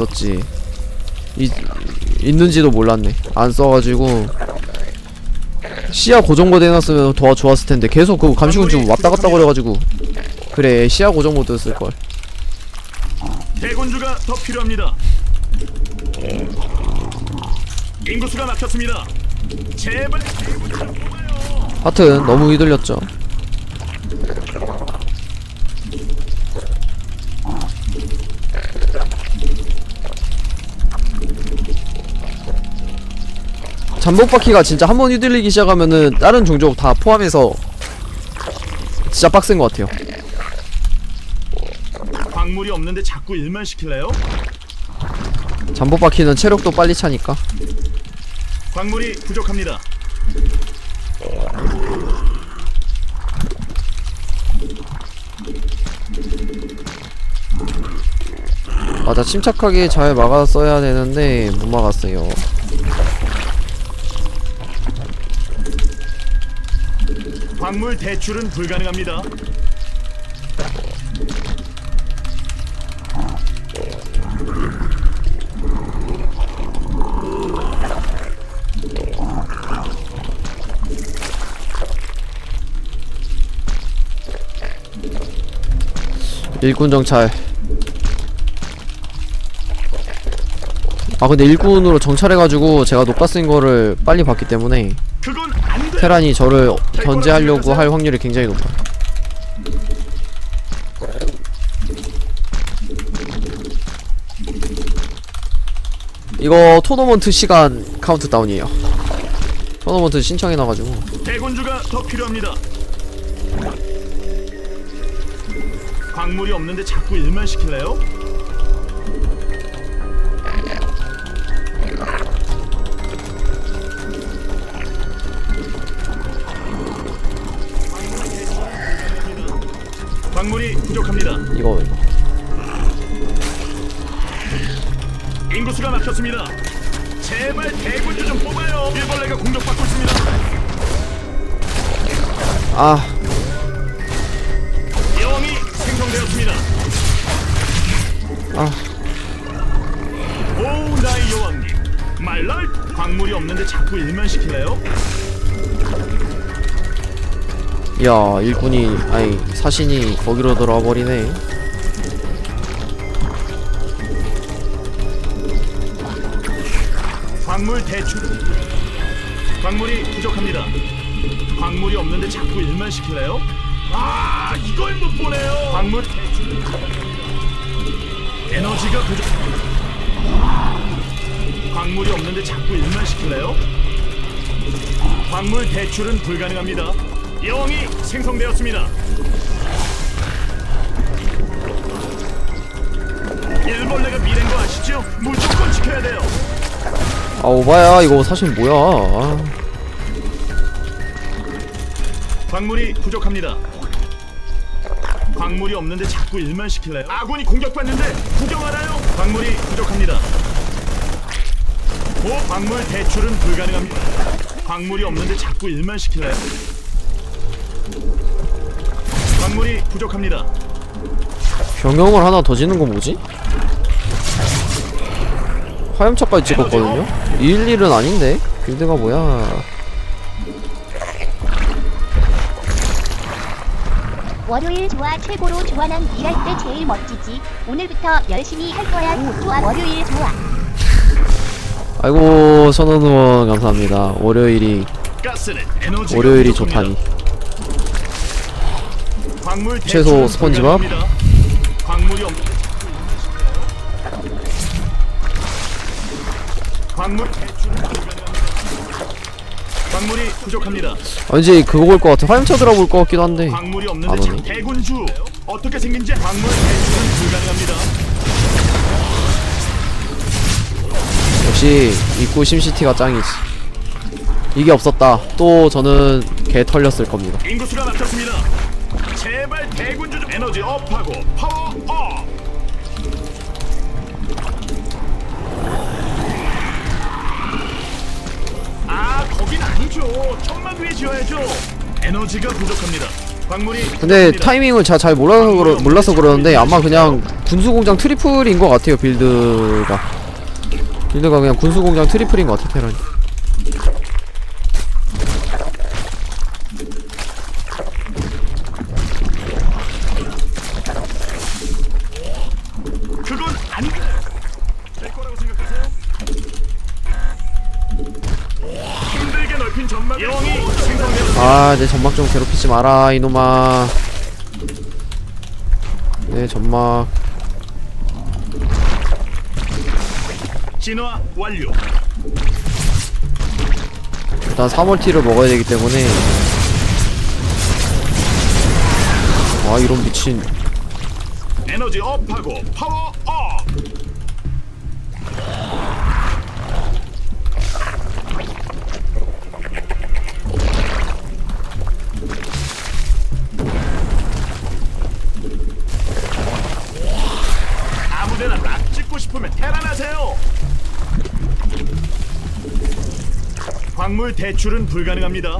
있었지. 이, 있는지도 몰랐네. 안 써가지고. 시야 고정 모드 해놨으면 더 좋았을 텐데. 계속 그 감시군주 왔다 갔다 거려가지고. 그래 시야 고정 모드 쓸걸. 대군주가 더 필요합니다. 인구수가 막혔습니다. 제발 대군주 좀 뽑아요. 하여튼 너무 휘둘렸죠 잠복 바퀴가 진짜 한 번 휘둘리기 시작하면은 다른 종족 다 포함해서 진짜 빡센 것 같아요 광물이 없는데 자꾸 일만 시킬래요? 잠복 바퀴는 체력도 빨리 차니까 광물이 부족합니다. 맞아 침착하게 잘 막았어야 되는데 못 막았어요 광물 대출은 불가능합니다. 일군 정찰 아 근데 일군으로 정찰해가지고 제가 녹가 쓴 거를 빨리 봤기 때문에. 테란이 저를 견제하려고 할 확률이 굉장히 높아요 이거 토너먼트 시간 카운트다운이에요 토너먼트 신청해놔가지고 대군주가 더 필요합니다. 광물이 없는데 자꾸 일만 시킬래요? 이거 인구수가 막혔습니다. 제발 대군주 좀 뽑아요. 일벌레가 공격받고 있습니다. 아 여왕이 생성되었습니다. 아. 오 나의 여왕님 말랄 광물이 없는데 자꾸 일만 시킬래요? 야 일꾼이 아니 사신이 거기로 들어와 버리네 광물 대출 광물이 부족합니다. 광물이 없는데 자꾸 일만 시킬래요? 아 이걸 못 보네요. 광물 대출 에너지가 부족. 광물이 없는데 자꾸 일만 시킬래요? 광물 대출은 불가능합니다. 여왕이 생성되었습니다. 일벌레가 미래인 거 아시죠? 무조건 지켜야 돼요. 아 오바야 이거 사실 뭐야 아, 광물이 부족합니다. 광물이 없는데 자꾸 일만 시킬래요? 아군이 공격받는데 구경하나요? 광물이 부족합니다. 오, 광물 대출은 불가능합니다. 광물이 없는데 자꾸 일만 시킬래요? 광물이 부족합니다. 병영을 하나 더 지는 건 뭐지? 화염차까지 찍었거든요? 211은 아닌데? 빌드가 뭐야 월요일 좋아 최고로 좋아 난 일할 때 제일 멋지지 오늘부터 열심히 할 거야 오 좋아 월요일 좋아 아이고 선원의원 감사합니다 월요일이 가스는 에너지가 월요일이 부족합니다. 좋다니 최소 스펀지밥? 광물이 광물 부족합니다. 왠지 그거 볼 것 같아 화염차 들어볼 것 같기도 한데 광물이 없는데 참 오네. 대군주 어떻게 생긴지 광물 대출은 불가능합니다. 역시 입구 심시티가 짱이지 이게 없었다 또 저는 개 털렸을 겁니다 인구수가 막혔습니다. 제발 대군주 좀 에너지 업하고 파워 업. 아 거긴 아니죠. 천막 위에 지어야죠. 에너지가 부족합니다. 광물이 근데 부족합니다. 타이밍을 잘, 잘 몰라서, 그러, 몰라서 그러는데 아마 그냥 군수공장 트리플인 것 같아요 빌드가 빌드가 그냥 군수공장 트리플인 것 같아 테란이 아 내 점막 좀 괴롭히지 마라 이놈아. 내 점막. 진화 완료. 일단 3월티를 먹어야 되기 때문에. 아 이런 미친. 에너지 업하고 파워 싶으면 테란하세요. 광물 대출은 불가능합니다.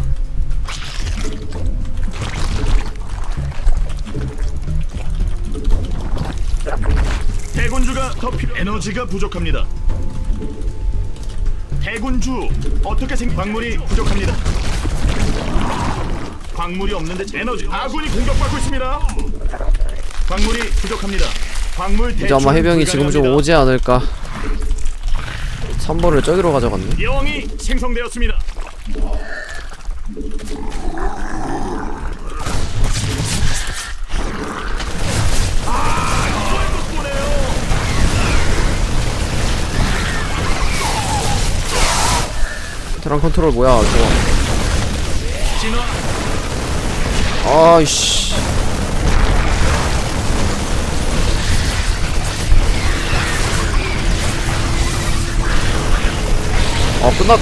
대군주가 더 필요. 에너지가 부족합니다. 대군주 어떻게 생? 광물이 부족합니다. 광물이 없는데 에너지 아군이 공격받고 있습니다. 광물이 부족합니다. 이제 아마 해병이 지금 좀 오지 않을까. 3번을 저기로 가져갔네. 여왕이 생성되었습니다. 테란 컨트롤 뭐야 저거. 아이씨 아 끝났.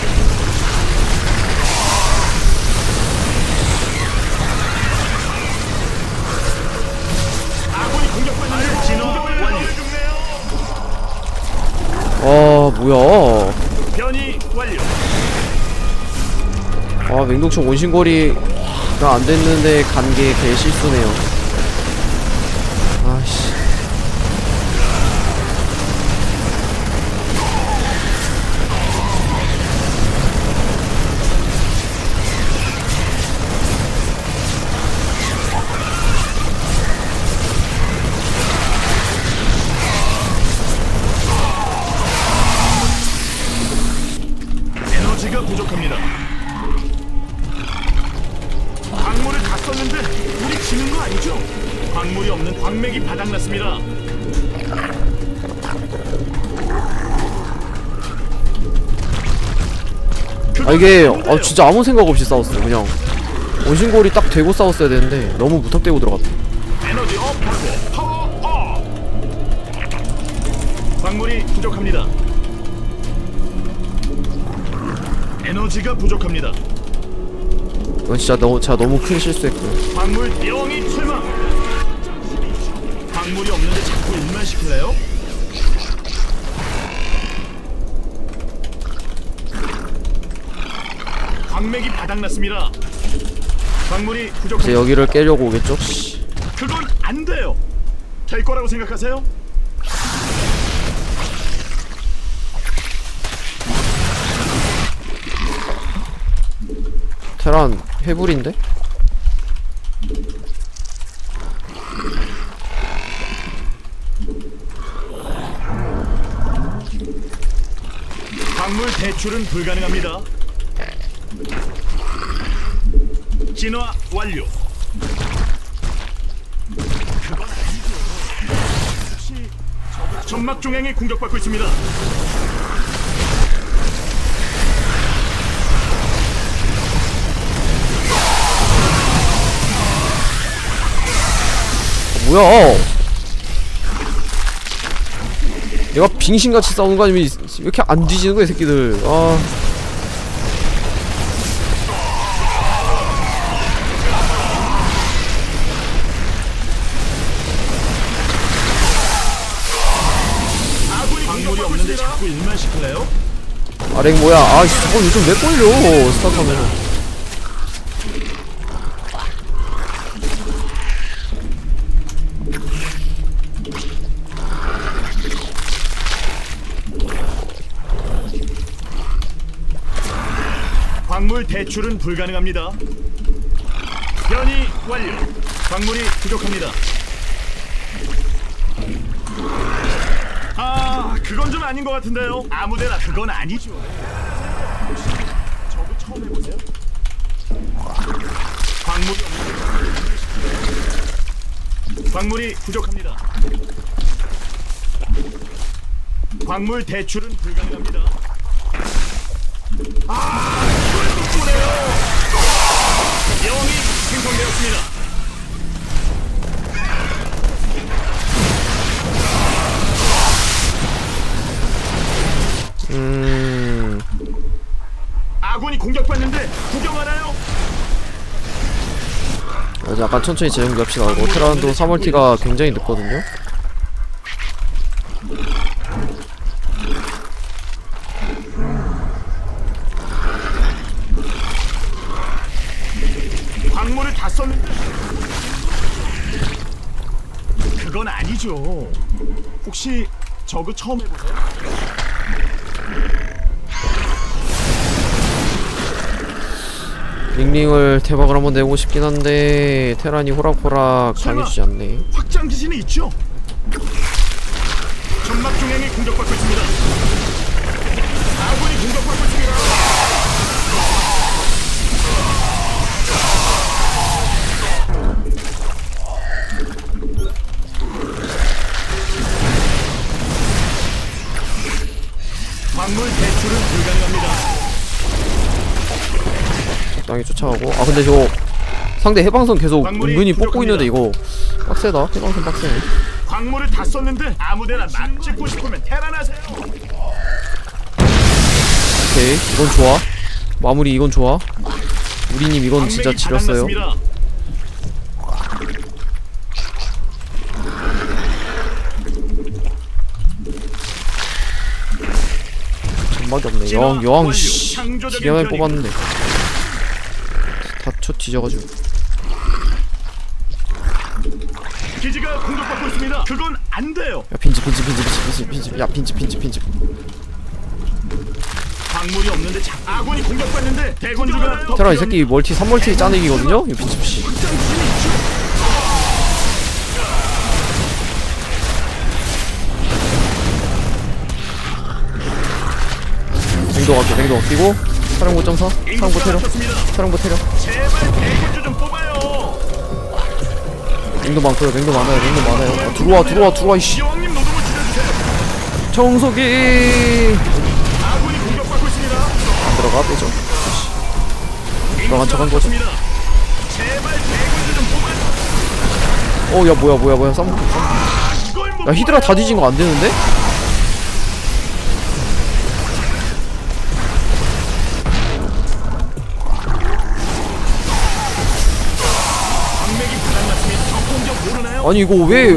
아 뭐야 변이 완료. 아 맹독충 원신거리가 안 됐는데 간 게 개 실수네요 광맥이 바닥났습니다. 아 이게 아 진짜 아무 생각 없이 싸웠어요 그냥 원신골이 딱 되고 싸웠어야 되는데 너무 무턱대고 들어갔다 에너지 업하고 파워 업. 광물이 부족합니다. 에너지가 부족합니다. 이건 진짜 너무 제가 너무 큰 실수했고요 광물 여왕이 출마. 광물이 없는데 자꾸 일만 시킬래요? 광맥이 바닥났습니다. 광물이 이제 부족합니다. 여기를 깨려고 오겠죠? 씨. 그건 안 돼요. 될 거라고 생각하세요? 테란 해불인데? 대출은 불가능합니다. 진화 완료. 점막 중앙이 공격받고 있습니다. 뭐야? 얘가 빙신같이 싸우는 거 아니면 이- 왜 이렇게 안 뒤지는 거야 이 새끼들. 아? 아랭 뭐야? 아씨 저거 요즘 왜 걸려 스타트 하면은 광물 대출은 불가능합니다. 변이 완료. 광물이 부족합니다. 아, 그건 좀 아닌 것 같은데요. 아무데나 그건 아니죠. 저도 처음 해보세요. 없는 광물이 부족합니다. 광물 대출은 불가능합니다. 아. 음 아군이 공격받는데 구경하나요? 이제 약간 천천히 재정비합시다 이거 테란도 3월티가 굉장히 늦거든요 혹시 저거 처음 해보세요? 링링을 대박을 한번 내고 싶긴 한데 테란이 호락호락. 당해주지 않네 확장 기신이 있죠? 점막 중앙이 공격받고 있습니다. 적당히 쫓아가고 아 근데 저거 상대 해방선 계속 은근히 뽑고. 있는데 이거 빡세다 해방선 빡세네 광물을 다 썼는데 아무데나 막 찍고 싶으면 테란하세요. 오케이 이건 좋아 마무리 이건 좋아 우리님 이건 진짜 지렸어요. 전막이 없네 진화 여왕 여왕. 씨 기가 많이. 뽑았는데 다쳐 뒤져가지고. 기지가 공격받고 있습니다. 그건 안 돼요. 야 빈집 빈집 빈집 빈집 빈집 빈집. 야 빈집 빈집 빈집. 광물이 없는데 자, 아군이 공격받는데 대군주가 더 테라 이. 새끼 멀티 3멀티 짜내기거든요? 이 빈집 씨. 갈게 냉도 끼고 낮췄습니다. 사령부 테러 제발 대군주 좀 뽑아요. 냉도 많고요 냉도 많아요 냉도 많아요 아, 들어와 들어와 들어와 이씨. 청소기. 안 들어가 빼죠 들어간 척한 거죠. 어야 뭐야 뭐야 뭐야 쌈 이걸 못야 히드라 다. 뒤진 거 안 되는데? 아니 이거 왜.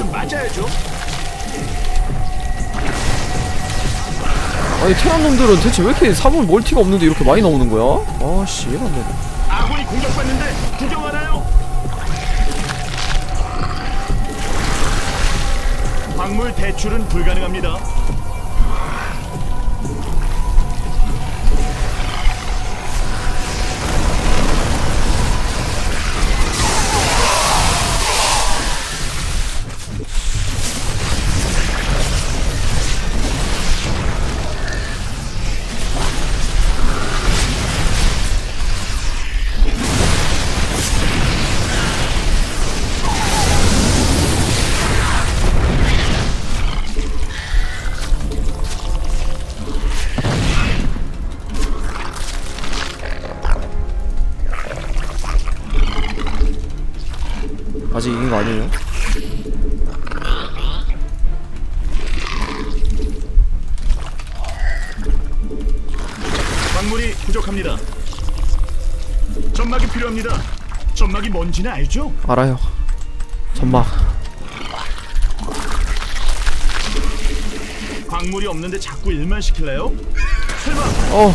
아니 테란 놈들은 대체 왜 이렇게 3월 멀티가 없는데 이렇게 많이 나오는 거야? 아씨 안 되네 아군이 공격받는데 구경하나요? 광물 대출은 불가능합니다. 아직 이긴 거 아니에요? 광물이 부족합니다. 점막이 필요합니다. 점막이 뭔지는 알죠? 알아요 전막 광물이 없는데 자꾸 일만 시킬래요? 설마 어.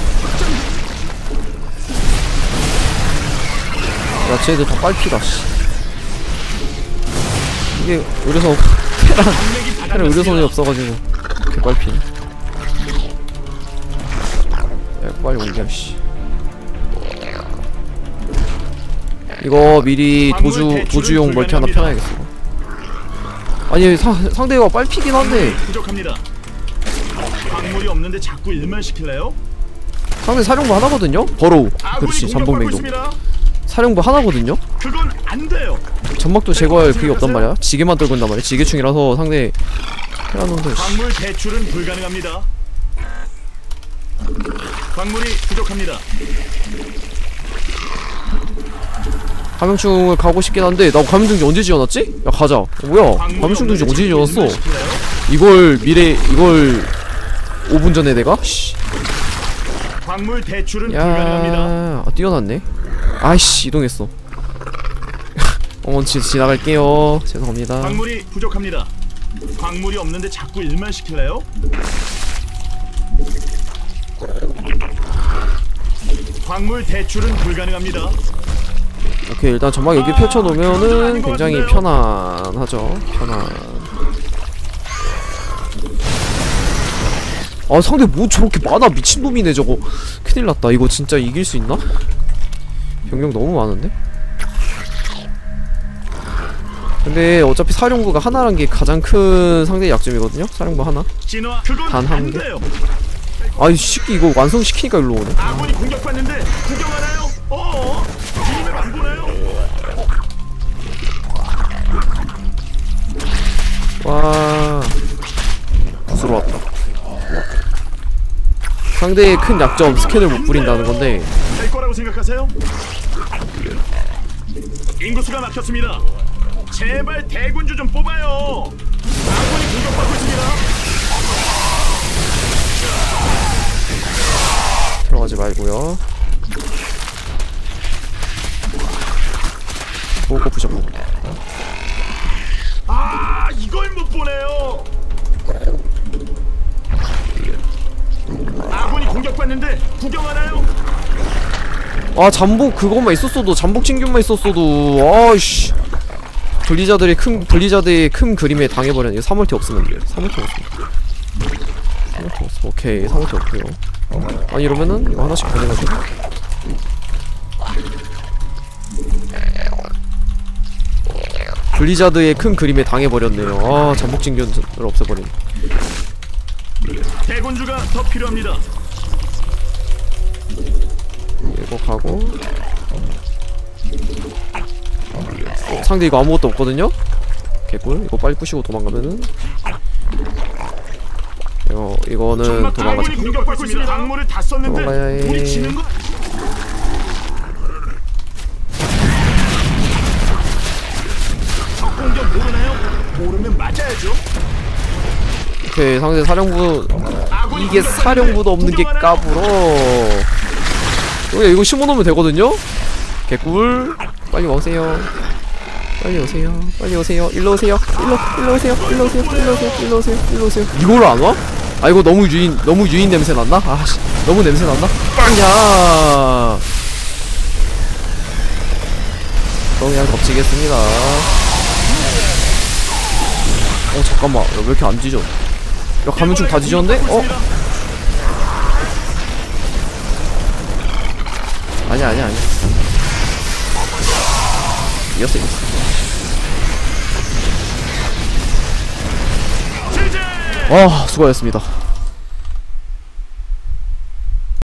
야, 쟤들 다 빨피다, 씨. 이게 의료선, 테란, 테란 의료선이. 없어가지고. 개빨피네. 야, 빨리 옮겨, 씨. 이거 미리 도주 도주용 멀티 하나 펴놔야겠어. 아니 사, 상대가 빨피긴 한데 부족합니다. 광물이 없는데 자꾸 일만 시킬래요? 상대 사령부 하나거든요. 버로우. 그렇지 전복맹도. 사령부 하나거든요. 그건 안 돼요. 점막도 제거할 그게 없단 말이야. 지게만 들고 있단 말이야. 지게충이라서 상대 테라논도 씨. 광물 대출은 불가능합니다. 광물이 부족합니다. 감염충을 가고 싶긴 한데 나 감염충지 언제 지어놨지? 야 가자. 어, 뭐야? 감염충지 언제 지어놨어? 이걸 미래 이걸 5분 전에 내가? 씨. 광물 대출은 불가능합니다. 야, 아, 뛰어났네. 아이씨, 이동했어. 어, 지, 지나갈게요. 죄송합니다. 광물이 부족합니다. 광물이 없는데 자꾸 일만 시킬래요? 광물 대출은 불가능합니다. 오케이, 일단 전막 여기 펼쳐놓으면은 굉장히 편안하죠. 편안. 아, 상대 뭐 저렇게 많아? 미친놈이네, 저거. 큰일 났다. 이거 진짜 이길 수 있나? 병력 너무 많은데? 근데 어차피 사령부가 하나란 게 가장 큰 상대의 약점이거든요? 사령부 하나? 단한 안 개? 아이 새끼 이거 완성시키니까 일로 오네 아군이 공격받는데 구경 하나요? 어? 뒤를 안 보나요? 와 부스러웠다 상대의 큰 약점 스캔을 못 부린다는 건데 될 거라고 생각하세요? 인구수가 막혔습니다. 제발 대군주 좀 뽑아요. 아군이 공격받고 있습니다. 들어가지 말고요 보고 부셔 보고 아 이걸 못 보네요. 아군이 공격받는데 구경하나요? 아 잠복 그것만 있었어도 잠복 진균만 있었어도 아이씨. 블리자들의 큰 블리자드의 큰 그림에 당해버렸네. 이거 3월티 없으면 돼 3월티 없으면 3월티 없어. 오케이. 3월티 없고요. 아니 이러면은 이거 하나씩 보내가지고 블리자드의 큰 그림에 당해버렸네요. 아 잠복 진균을 없애버리네 대군주가 더 필요합니다. 이거 가고 어, 상대 이거 아무것도 없거든요? 개꿀 이거 빨리 부시고 도망가면은 이거 이거는 도망가자. 광물을 다 썼는데 도망가야 해. 우리 지는 거? 적 공격 모르나요? 모르면 맞아야죠. 오케이 상대 사령부 이게 사령부도 없는 게? 까불어 여기 이거 심어놓으면 되거든요? 개꿀. 빨리 오세요. 빨리 오세요. 빨리 오세요. 일로 오세요. 일로 일로 오세요. 일로 오세요. 일로 오세요. 일로 오세요. 일로 오세요. 이걸 안 와? 아 이거 너무 유인 너무 유인 냄새 났나? 아씨. 너무 냄새 났나? 빵야! 저 그냥 덮치겠습니다. 어 잠깐만. 야, 왜 이렇게 안 뒤져? 야 가면충 다 뒤졌는데? 어? 아니야 아니야 아니야. 이겼어 이겼어! 아 수고하셨습니다